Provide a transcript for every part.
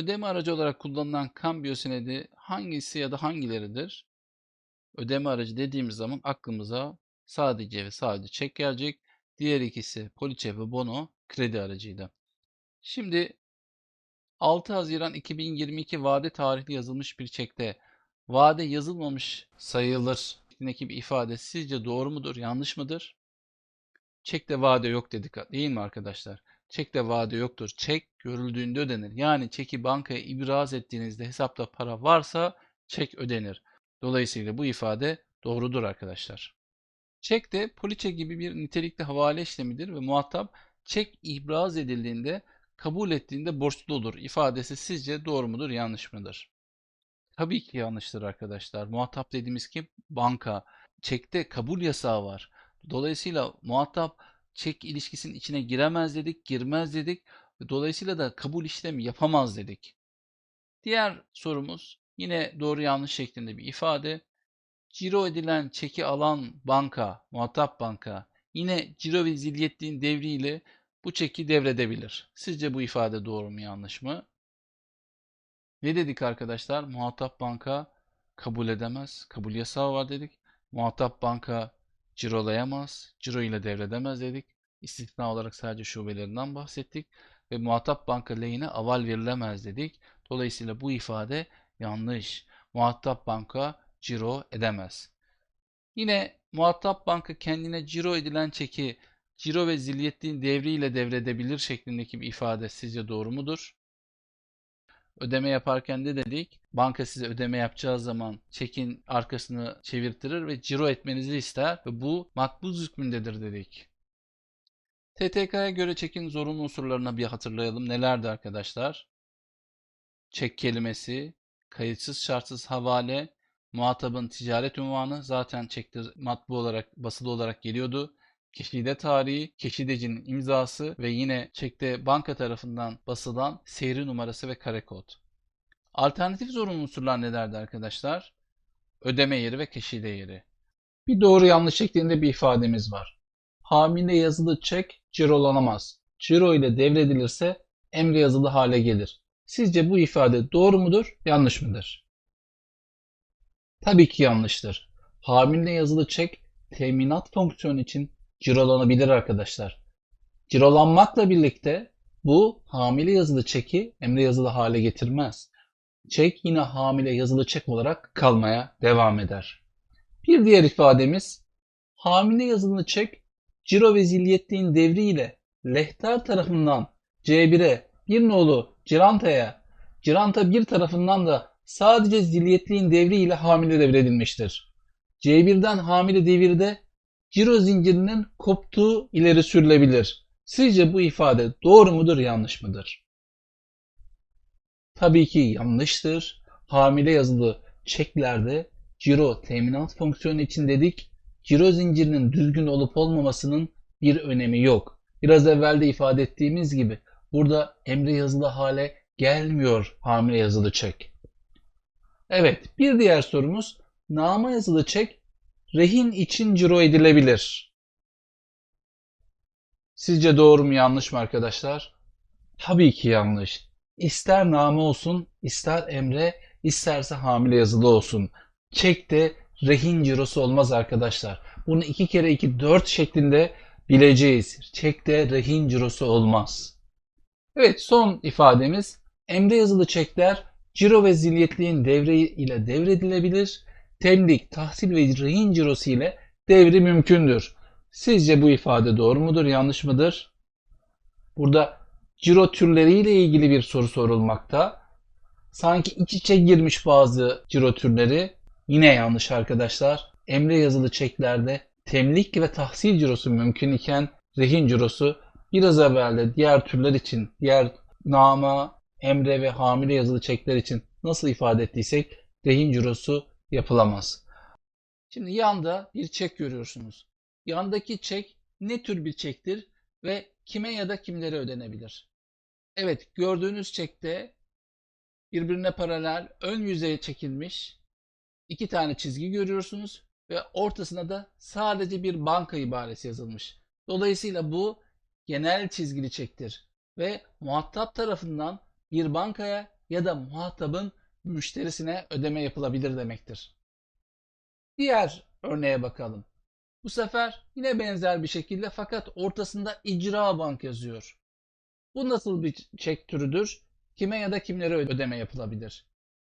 Ödeme aracı olarak kullanılan kambiyo senedi hangisi ya da hangileridir? Ödeme aracı dediğimiz zaman aklımıza sadece ve sadece çek gelecek. Diğer ikisi poliçe ve bono kredi aracıydı. Şimdi 6 Haziran 2022 vade tarihli yazılmış bir çekte vade yazılmamış sayılır şeklindeki bir ifade sizce doğru mudur, yanlış mıdır? Çekte vade yok dedik değil mi arkadaşlar? Çekte vade yoktur. Çek görüldüğünde ödenir. Yani çeki bankaya ibraz ettiğinizde hesapta para varsa çek ödenir. Dolayısıyla bu ifade doğrudur arkadaşlar. Çek de poliçe gibi bir nitelikli havale işlemidir ve muhatap çek ibraz edildiğinde kabul ettiğinde borçlu olur ifadesi sizce doğru mudur yanlış mıdır? Tabii ki yanlıştır arkadaşlar. Muhatap dediğimiz kim? Banka. Çekte kabul yasağı var. Dolayısıyla muhatap çek ilişkisinin içine giremez dedik, girmez dedik. Dolayısıyla da kabul işlemi yapamaz dedik. Diğer sorumuz yine doğru yanlış şeklinde bir ifade. Ciro edilen çeki alan banka, muhatap banka yine ciro ve zilyetliğin devriyle bu çeki devredebilir. Sizce bu ifade doğru mu yanlış mı? Ne dedik arkadaşlar? Muhatap banka kabul edemez. Kabul yasağı var dedik. Muhatap banka cirolayamaz. Ciro ile devredemez dedik. İstisna olarak sadece şubelerinden bahsettik. Ve muhatap banka lehine aval verilemez dedik. Dolayısıyla bu ifade yanlış. Muhatap banka ciro edemez. Yine muhatap banka kendine ciro edilen çeki ciro ve zilyetliğin devriyle devredebilir şeklindeki bir ifade sizce doğru mudur? Ödeme yaparken de dedik, banka size ödeme yapacağı zaman çekin arkasını çevirtirir ve ciro etmenizi ister ve bu makbuz hükmündedir dedik. TTK'ya göre çekin zorunlu unsurlarına bir hatırlayalım. Nelerdi arkadaşlar? Çek kelimesi, kayıtsız şartsız havale, muhatabın ticaret unvanı zaten çekte matbu olarak, basılı olarak geliyordu. Keşide tarihi, keşidecinin imzası ve yine çekte banka tarafından basılan seyri numarası ve kare kod. Alternatif zorunlu unsurlar nelerdi arkadaşlar? Ödeme yeri ve keşide yeri. Bir doğru yanlış şeklinde bir ifademiz var. Hamile yazılı çek cirolanamaz. Ciro ile devredilirse emri yazılı hale gelir. Sizce bu ifade doğru mudur, yanlış mıdır? Tabii ki yanlıştır. Hamile yazılı çek teminat fonksiyonu için cirolanabilir arkadaşlar. Cirolanmakla birlikte bu hamile yazılı çeki emre yazılı hale getirmez. Çek yine hamile yazılı çek olarak kalmaya devam eder. Bir diğer ifademiz hamile yazılı çek ciro ve zilyetliğin devriyle lehtar tarafından C1'e bir nolu cirantaya, ciranta bir tarafından da sadece zilyetliğin devriyle hamile devredilmiştir. C1'den hamile devirde ciro zincirinin koptuğu ileri sürülebilir. Sizce bu ifade doğru mudur, yanlış mıdır? Tabii ki yanlıştır. Hamile yazılı çeklerde ciro teminat fonksiyonu için dedik. Ciro zincirinin düzgün olup olmamasının bir önemi yok. Biraz evvel de ifade ettiğimiz gibi burada emre yazılı hale gelmiyor hamile yazılı çek. Evet, bir diğer sorumuz nama yazılı çek rehin için ciro edilebilir. Sizce doğru mu yanlış mı arkadaşlar? Tabii ki yanlış. İster name olsun, ister emre, isterse hamile yazılı olsun. Çekte rehin cirosu olmaz arkadaşlar. Bunu iki kere iki dört şeklinde bileceğiz. Çekte rehin cirosu olmaz. Evet son ifademiz emre yazılı çekler ciro ve zilyetliğin devre ile devredilebilir temlik, tahsil ve rehin cirosu ile devri mümkündür. Sizce bu ifade doğru mudur, yanlış mıdır? Burada ciro türleriyle ilgili bir soru sorulmakta. Sanki iç içe girmiş bazı ciro türleri. Yine yanlış arkadaşlar. Emre yazılı çeklerde temlik ve tahsil cirosu mümkün iken rehin cirosu biraz evvel de diğer türler için, diğer nama, emre ve hamile yazılı çekler için nasıl ifade ettiysek rehin cirosu yapılamaz. Şimdi yanda bir çek görüyorsunuz. Yandaki çek ne tür bir çektir ve kime ya da kimlere ödenebilir? Evet gördüğünüz çekte birbirine paralel ön yüzeye çekilmiş iki tane çizgi görüyorsunuz ve ortasına da sadece bir banka ibaresi yazılmış. Dolayısıyla bu genel çizgili çektir ve muhatap tarafından bir bankaya ya da muhatabın müşterisine ödeme yapılabilir demektir. Diğer örneğe bakalım. Bu sefer yine benzer bir şekilde fakat ortasında icra bank yazıyor. Bu nasıl bir çek türüdür? Kime ya da kimlere ödeme yapılabilir?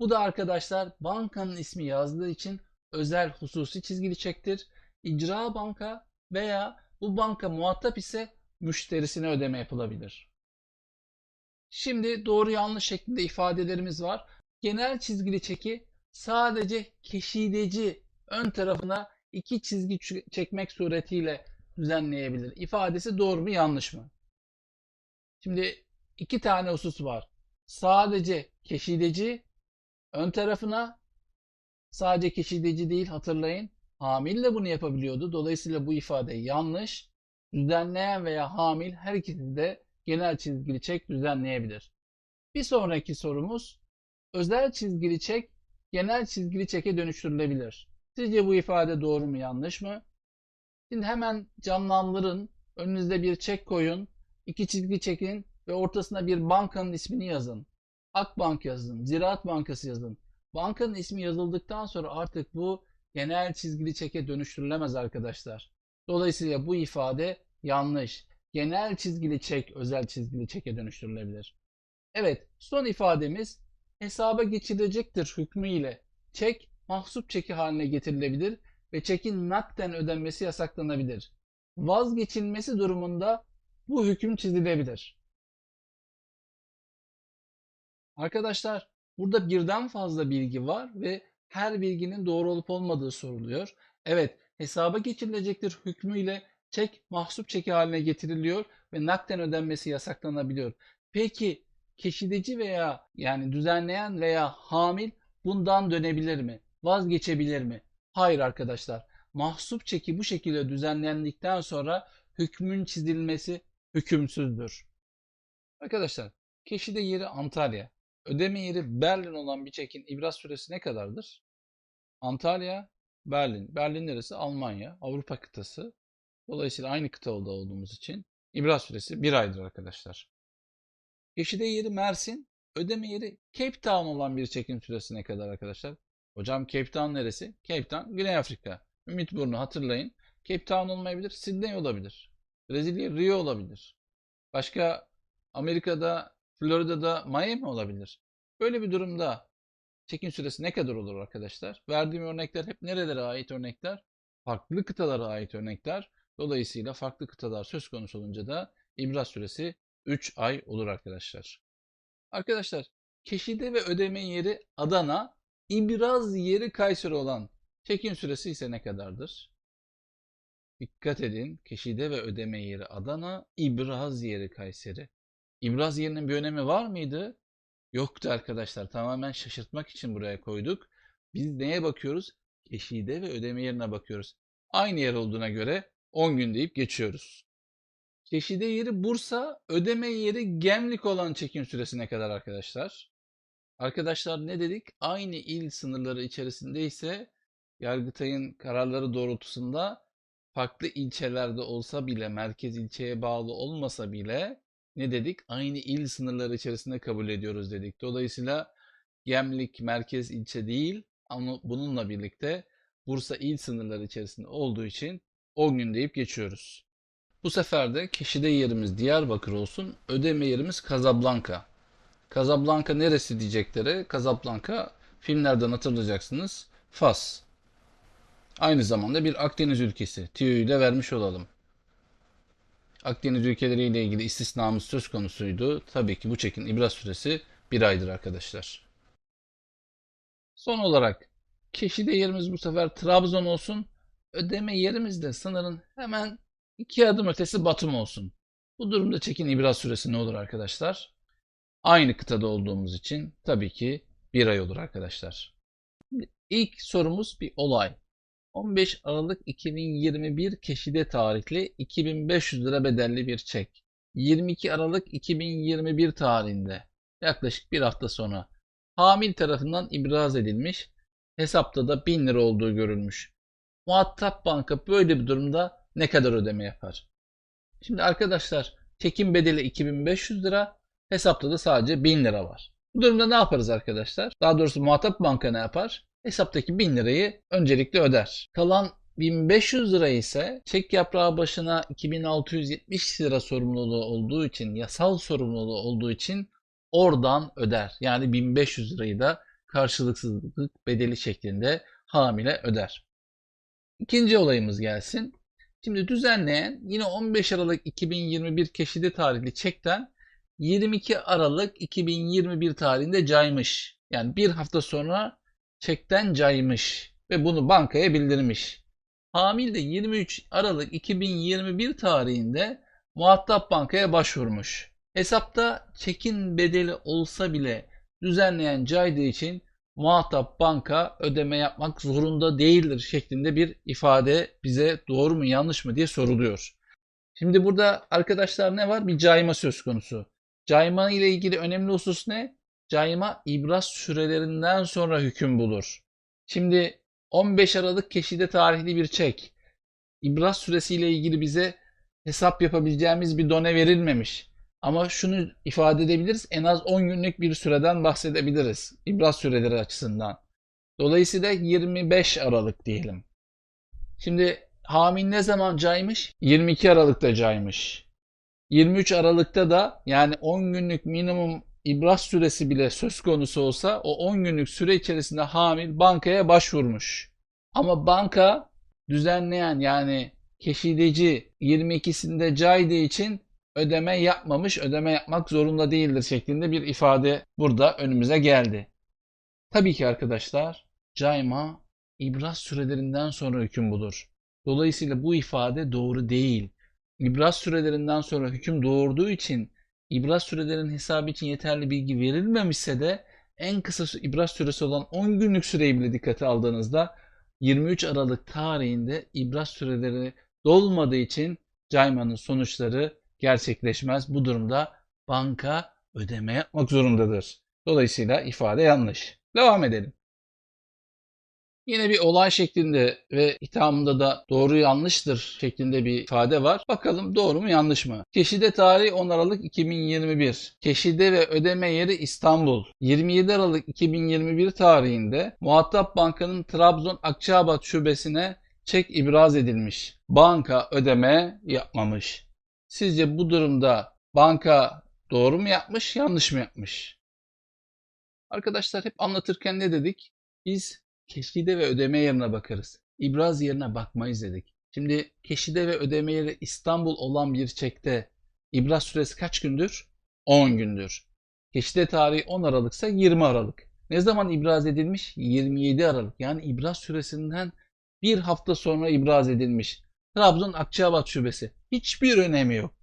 Bu da arkadaşlar bankanın ismi yazdığı için özel hususi çizgili çektir. İcra banka veya bu banka muhatap ise müşterisine ödeme yapılabilir. Şimdi doğru yanlış şeklinde ifadelerimiz var. Genel çizgili çeki sadece keşideci ön tarafına iki çizgi çekmek suretiyle düzenleyebilir. İfadesi doğru mu yanlış mı? Şimdi iki tane husus var. Sadece keşideci ön tarafına sadece keşideci değil hatırlayın. Hamil de bunu yapabiliyordu. Dolayısıyla bu ifade yanlış. Düzenleyen veya hamil her ikisi de genel çizgili çek düzenleyebilir. Bir sonraki sorumuz özel çizgili çek genel çizgili çeke dönüştürülebilir. Sizce bu ifade doğru mu yanlış mı? Şimdi hemen canlandırın. Önünüzde bir çek koyun. iki çizgi çekin ve ortasına bir bankanın ismini yazın. Akbank yazın. Ziraat Bankası yazın. Bankanın ismi yazıldıktan sonra artık bu genel çizgili çeke dönüştürülemez arkadaşlar. Dolayısıyla bu ifade yanlış. Genel çizgili çek özel çizgili çeke dönüştürülebilir. Evet, son ifademiz hesaba geçirecektir hükmü ile çek mahsup çeki haline getirilebilir ve çekin nakden ödenmesi yasaklanabilir. Vazgeçilmesi durumunda bu hüküm çizilebilir. Arkadaşlar burada birden fazla bilgi var ve her bilginin doğru olup olmadığı soruluyor. Evet hesaba geçirilecektir hükmüyle çek mahsup çeki haline getiriliyor ve nakden ödenmesi yasaklanabiliyor. Peki keşideci veya yani düzenleyen veya hamil bundan dönebilir mi? Vazgeçebilir mi? Hayır arkadaşlar. Mahsup çeki bu şekilde düzenlendikten sonra hükmün çizilmesi hükümsüzdür. Arkadaşlar keşide yeri Antalya. Ödeme yeri Berlin olan bir çekin ibraz süresi ne kadardır? Antalya, Berlin. Berlin neresi? Almanya, Avrupa kıtası. Dolayısıyla aynı kıtada olduğumuz için ibraz süresi bir aydır arkadaşlar. Keşide yeri Mersin, ödeme yeri Cape Town olan bir çekim süresi ne kadar arkadaşlar? Hocam Cape Town neresi? Cape Town, Güney Afrika. Ümitburnu hatırlayın. Cape Town olmayabilir, Sydney olabilir. Brezilya, Rio olabilir. Başka Amerika'da, Florida'da Miami olabilir. Böyle bir durumda çekim süresi ne kadar olur arkadaşlar? Verdiğim örnekler hep nerelere ait örnekler? Farklı kıtalara ait örnekler. Dolayısıyla farklı kıtalar söz konusu olunca da ibraz süresi 3 ay olur arkadaşlar. Arkadaşlar keşide ve ödeme yeri Adana, ibraz yeri Kayseri olan çekim süresi ise ne kadardır? Dikkat edin keşide ve ödeme yeri Adana, ibraz yeri Kayseri. İbraz yerinin bir önemi var mıydı? Yoktu arkadaşlar. Tamamen şaşırtmak için buraya koyduk. Biz neye bakıyoruz? Keşide ve ödeme yerine bakıyoruz. Aynı yer olduğuna göre 10 gün deyip geçiyoruz. Keşide yeri Bursa, ödeme yeri Gemlik olan çekim süresi ne kadar arkadaşlar? Arkadaşlar ne dedik? Aynı il sınırları içerisinde ise Yargıtay'ın kararları doğrultusunda farklı ilçelerde olsa bile, merkez ilçeye bağlı olmasa bile ne dedik? Aynı il sınırları içerisinde kabul ediyoruz dedik. Dolayısıyla Gemlik merkez ilçe değil ama bununla birlikte Bursa il sınırları içerisinde olduğu için 10 gün deyip geçiyoruz. Bu sefer de kişide yerimiz Diyarbakır olsun, ödeme yerimiz Casablanca. Casablanca neresi diyecekleri, Casablanca filmlerden hatırlayacaksınız. Fas. Aynı zamanda bir Akdeniz ülkesi. Tüyoyu da vermiş olalım. Akdeniz ülkeleriyle ilgili istisnamız söz konusuydu. Tabii ki bu çekin ibraz süresi bir aydır arkadaşlar. Son olarak keşide yerimiz bu sefer Trabzon olsun. Ödeme yerimiz de sınırın hemen iki adım ötesi Batum olsun. Bu durumda çekin ibraz süresi ne olur arkadaşlar? Aynı kıtada olduğumuz için tabii ki bir ay olur arkadaşlar. İlk sorumuz bir olay. 15 Aralık 2021 keşide tarihli 2500 lira bedelli bir çek. 22 Aralık 2021 tarihinde yaklaşık bir hafta sonra hamil tarafından ibraz edilmiş. Hesapta da 1000 lira olduğu görülmüş. Muhatap banka böyle bir durumda ne kadar ödeme yapar? Şimdi arkadaşlar çekim bedeli 2500 lira, hesapta da sadece 1000 lira var. Bu durumda ne yaparız arkadaşlar? Daha doğrusu muhatap banka ne yapar? Hesaptaki 1000 lirayı öncelikle öder. Kalan 1500 lira ise çek yaprağı başına 2670 lira sorumluluğu olduğu için, yasal sorumluluğu olduğu için oradan öder. Yani 1500 lirayı da karşılıksızlık bedeli şeklinde hamile öder. İkinci olayımız gelsin. Şimdi düzenleyen yine 15 Aralık 2021 keşide tarihli çekten 22 Aralık 2021 tarihinde caymış. Yani bir hafta sonra çekten caymış ve bunu bankaya bildirmiş. Hamil de 23 Aralık 2021 tarihinde muhatap bankaya başvurmuş. Hesapta çekin bedeli olsa bile düzenleyen caydığı için muhatap banka ödeme yapmak zorunda değildir şeklinde bir ifade bize doğru mu yanlış mı diye soruluyor. Şimdi burada arkadaşlar ne var? Bir cayma söz konusu. Cayma ile ilgili önemli husus ne? Cayma ibraz sürelerinden sonra hüküm bulur. Şimdi 15 Aralık keşide tarihli bir çek. İbraz süresiyle ilgili bize hesap yapabileceğimiz bir done verilmemiş. Ama şunu ifade edebiliriz. En az 10 günlük bir süreden bahsedebiliriz. İbraz süreleri açısından. Dolayısıyla 25 Aralık diyelim. Şimdi hamil ne zaman caymış? 22 Aralık'ta caymış. 23 Aralık'ta da yani 10 günlük minimum ibraz süresi bile söz konusu olsa o 10 günlük süre içerisinde hamil bankaya başvurmuş. Ama banka düzenleyen yani keşideci 22'sinde caydığı için ödeme yapmamış, ödeme yapmak zorunda değildir şeklinde bir ifade burada önümüze geldi. Tabii ki arkadaşlar cayma ibraz sürelerinden sonra hüküm bulur. Dolayısıyla bu ifade doğru değil. İbraz sürelerinden sonra hüküm doğurduğu için ibraz sürelerinin hesabı için yeterli bilgi verilmemişse de en kısa ibraz süresi olan 10 günlük süreyi bile dikkate aldığınızda 23 Aralık tarihinde ibraz süreleri dolmadığı için caymanın sonuçları gerçekleşmez. Bu durumda banka ödeme yapmak zorundadır. Dolayısıyla ifade yanlış. Devam edelim. Yine bir olay şeklinde ve ithamında da doğru yanlıştır şeklinde bir ifade var. Bakalım doğru mu yanlış mı? Keşide tarihi 10 Aralık 2021. Keşide ve ödeme yeri İstanbul. 27 Aralık 2021 tarihinde Muhatap Banka'nın Trabzon Akçabat şubesine çek ibraz edilmiş. Banka ödeme yapmamış. Sizce bu durumda banka doğru mu yapmış, yanlış mı yapmış? Arkadaşlar hep anlatırken ne dedik? Biz keşide ve ödeme yerine bakarız. İbraz yerine bakmayız dedik. Şimdi keşide ve ödeme yeri İstanbul olan bir çekte ibraz süresi kaç gündür? 10 gündür. Keşide tarihi 10 Aralık ise 20 Aralık. Ne zaman ibraz edilmiş? 27 Aralık. Yani ibraz süresinden bir hafta sonra ibraz edilmiş. Trabzon Akçabat Şubesi. Hiçbir önemi yok.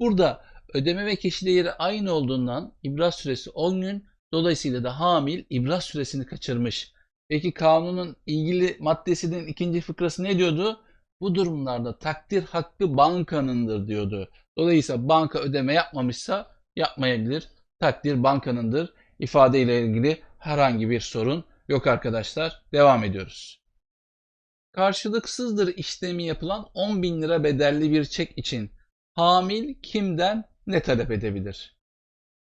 Burada ödeme ve keşide yeri aynı olduğundan ibraz süresi 10 gün. Dolayısıyla da hamil ibraz süresini kaçırmış. Peki kanunun ilgili maddesinin ikinci fıkrası ne diyordu? Bu durumlarda takdir hakkı bankanındır diyordu. Dolayısıyla banka ödeme yapmamışsa yapmayabilir. Takdir bankanındır. İfade ile ilgili herhangi bir sorun yok arkadaşlar. Devam ediyoruz. Karşılıksızdır işlemi yapılan 10 bin lira bedelli bir çek için hamil kimden ne talep edebilir?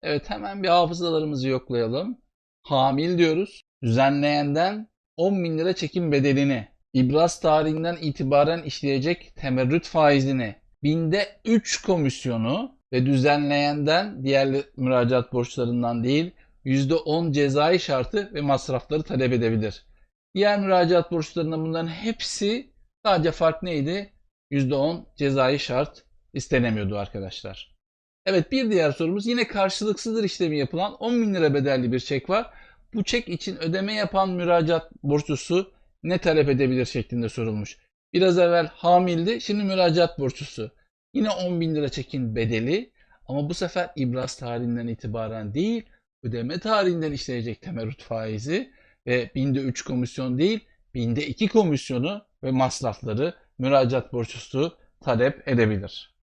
Evet hemen bir hafızalarımızı yoklayalım. Hamil diyoruz. Düzenleyenden 10 bin lira çekim bedelini, ibraz tarihinden itibaren işleyecek temerrüt faizini, binde 3 komisyonu ve düzenleyenden diğer müracaat borçlarından değil %10 cezai şartı ve masrafları talep edebilir. Diğer müracaat borçlarından bunların hepsi sadece fark neydi? %10 cezai şart istenemiyordu arkadaşlar. Evet bir diğer sorumuz yine karşılıksızdır işlemi yapılan 10 bin lira bedelli bir çek var. Bu çek için ödeme yapan müracaat borçlusu ne talep edebilir şeklinde sorulmuş. Biraz evvel hamildi şimdi müracaat borçlusu. Yine 10 bin lira çekin bedeli ama bu sefer ibraz tarihinden itibaren değil ödeme tarihinden işleyecek temerrüt faizi ve binde 3 komisyon değil binde 2 komisyonu ve masrafları müracaat borçlusu talep edebilir.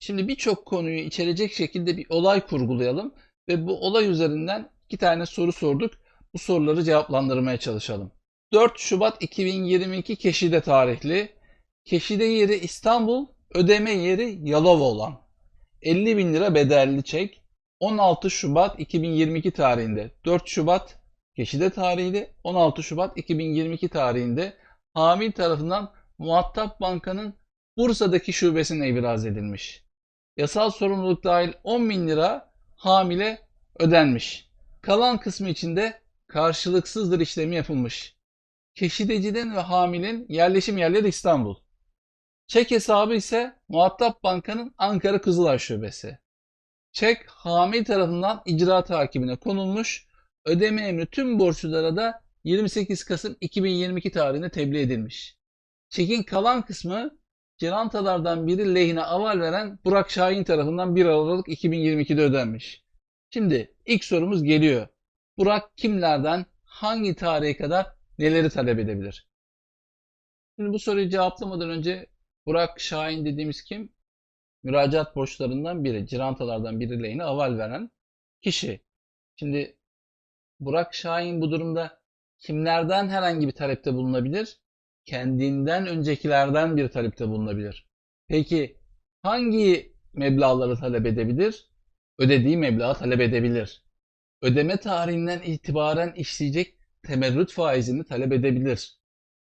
Şimdi birçok konuyu içerecek şekilde bir olay kurgulayalım ve bu olay üzerinden iki tane soru sorduk. Bu soruları cevaplandırmaya çalışalım. 4 Şubat 2022 Keşide tarihli. Keşide yeri İstanbul, ödeme yeri Yalova olan. 50 bin lira bedelli çek. 16 Şubat 2022 tarihinde 4 Şubat Keşide tarihli 16 Şubat 2022 tarihinde hamil tarafından Muhatap Banka'nın Bursa'daki şubesine ibraz edilmiş. Yasal sorumluluk dahil 10 bin lira hamile ödenmiş. Kalan kısmı içinde karşılıksızdır işlemi yapılmış. Keşideciden ve hamilin yerleşim yerleri İstanbul. Çek hesabı ise Muhatap Banka'nın Ankara Kızılay Şubesi. Çek hamil tarafından icra takibine konulmuş. Ödeme emri tüm borçlulara da 28 Kasım 2022 tarihinde tebliğ edilmiş. Çekin kalan kısmı cirantalardan biri lehine aval veren Burak Şahin tarafından 1 Aralık 2022'de ödenmiş. Şimdi ilk sorumuz geliyor. Burak kimlerden hangi tarihe kadar neleri talep edebilir? Şimdi bu soruyu cevaplamadan önce Burak Şahin dediğimiz kim? Müracaat borçlarından biri, cirantalardan biri lehine aval veren kişi. Şimdi Burak Şahin bu durumda kimlerden herhangi bir talepte bulunabilir? Kendinden öncekilerden bir talepte bulunabilir. Peki hangi meblağları talep edebilir? Ödediği meblağı talep edebilir. Ödeme tarihinden itibaren işleyecek temerrüt faizini talep edebilir.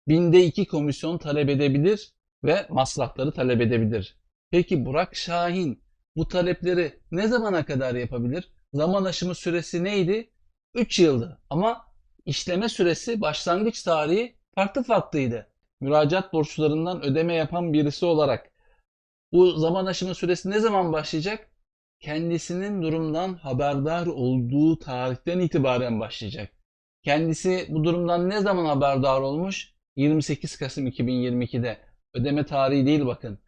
Binde iki komisyon talep edebilir ve masrafları talep edebilir. Peki Burak Şahin bu talepleri ne zamana kadar yapabilir? Zaman aşımı süresi neydi? 3 yıldı ama işleme süresi başlangıç tarihi farklı farklıydı. Müracaat borçlarından ödeme yapan birisi olarak bu zaman aşımı süresi ne zaman başlayacak? Kendisinin durumdan haberdar olduğu tarihten itibaren başlayacak. Kendisi bu durumdan ne zaman haberdar olmuş? 28 Kasım 2022'de. Ödeme tarihi değil bakın.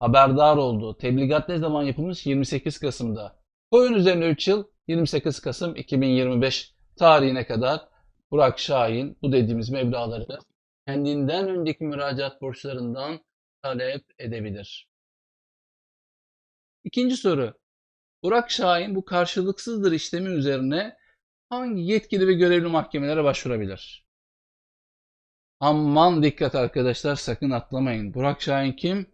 Haberdar oldu. Tebligat ne zaman yapılmış? 28 Kasım'da. Koyun üzerine 3 yıl 28 Kasım 2025 tarihine kadar Burak Şahin bu dediğimiz meblağları da kendinden önceki müracaat borçlarından talep edebilir. İkinci soru. Burak Şahin bu karşılıksızdır işlemi üzerine hangi yetkili ve görevli mahkemelere başvurabilir? Aman dikkat arkadaşlar sakın atlamayın. Burak Şahin kim?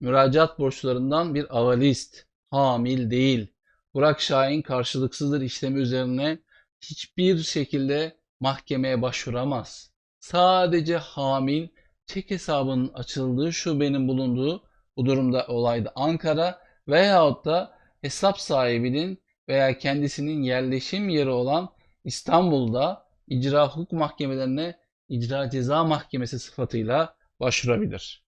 Müracaat borçlarından bir avalist. Hamil değil. Burak Şahin karşılıksızdır işlemi üzerine hiçbir şekilde mahkemeye başvuramaz. Sadece hamil çek hesabının açıldığı şubenin bulunduğu bu durumda olayda Ankara veyahut da hesap sahibinin veya kendisinin yerleşim yeri olan İstanbul'da icra hukuk mahkemelerine icra ceza mahkemesi sıfatıyla başvurabilir.